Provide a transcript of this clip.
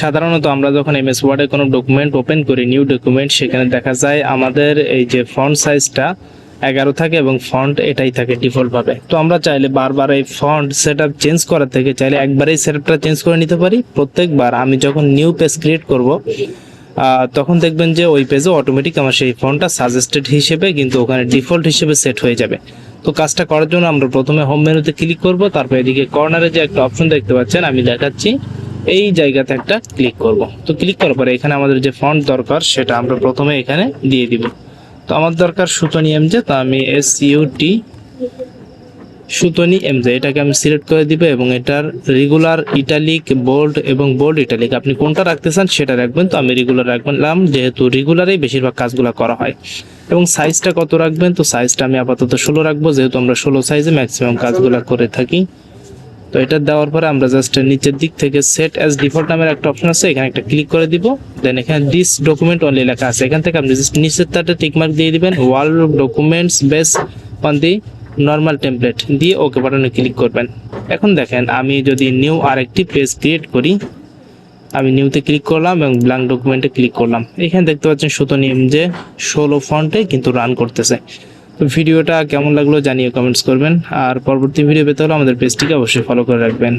সাধারণত আমরা যখন এমএস ওয়ার্ডে কোনো ডকুমেন্ট ওপেন করি নিউ ডকুমেন্ট সেখানে দেখা যায় আমাদের এই যে ফন্ট সাইজটা এগারো থাকে এবং ফন্ট এটাই থাকে ডিফল্টভাবে তো আমরা চাইলে বারবার এই ফন্ট সেট চেঞ্জ করার থেকে চাইলে একবারেই সেট চেঞ্জ করে নিতে পারি। প্রত্যেকবার আমি যখন নিউ পেজ ক্রিয়েট করব তখন দেখবেন যে ওই পেজে অটোমেটিক আমার সেই ফন্টটা সাজেস্টেড হিসেবে কিন্তু ওখানে ডিফল্ট হিসেবে সেট হয়ে যাবে। তো কাজটা করার জন্য আমরা প্রথমে হোম মেনুতে ক্লিক করব, তারপর এদিকে কর্নারে যে একটা অপশন দেখতে পাচ্ছেন, আমি দেখাচ্ছি। এই জায়গাতে একটা ক্লিক করব। তো ক্লিক করার পরে এখানে আমাদের যে ফন্ট দরকার, সেটা আমরা প্রথমে এখানে দিয়ে দিব। তো আমার দরকার সুতনি এম এমজে, তো আমি S UT Sutonny M MJ. এটাকে আমি সিলেক্ট করে দিব এবং এটার রেগুলার ইটালিক বোল্ড এবং বোল্ড ইটালিক আপনি কোনটা রাখতে চান সেটা রাখবেন। তো আমি রেগুলার রাখলাম, যেহেতু রেগুলারেই বেশিরভাগ কাজগুলো করা হয়। এবং সাইজটা কত রাখবেন? তো সাইজটা আমি আপাতত ষোলো রাখব, যেহেতু আমরা ষোলো সাইজে ম্যাক্সিমাম কাজগুলো করে থাকি। তো এটা দেওয়ার পরে আমরা জাস্ট নিচের দিক থেকে সেট অ্যাজ ডিফল্ট নামের একটা অপশন আছে, এখানে একটা ক্লিক করে দিব। দেন এখানে দিস ডকুমেন্ট অনলি লেখা আছে। এখান থেকে আপনি জাস্ট নিচের তারটা টিকমার্ক দিয়ে দিবেন all documents based on the normal template দিয়ে ওকে বাটনে ক্লিক করবেন। এখন দেখেন, আমি যদি নিউ আরেকটি পেজ ক্রিয়েট করি, আমি নিউতে ক্লিক করলাম এবং ব্ল্যাঙ্ক ডকুমেন্টে ক্লিক করলাম। এখানে দেখতে পাচ্ছেন সুতো নিয়ম যে ষোলো ফন্টে কিন্তু রান করতেছে। তো ভিডিওটা কেমন লাগল জানিয়ে কমেন্টস করবেন। আর পরবর্তী ভিডিও পেতে হলে আমাদের পেজটিকে অবশ্যই ফলো করে রাখবেন।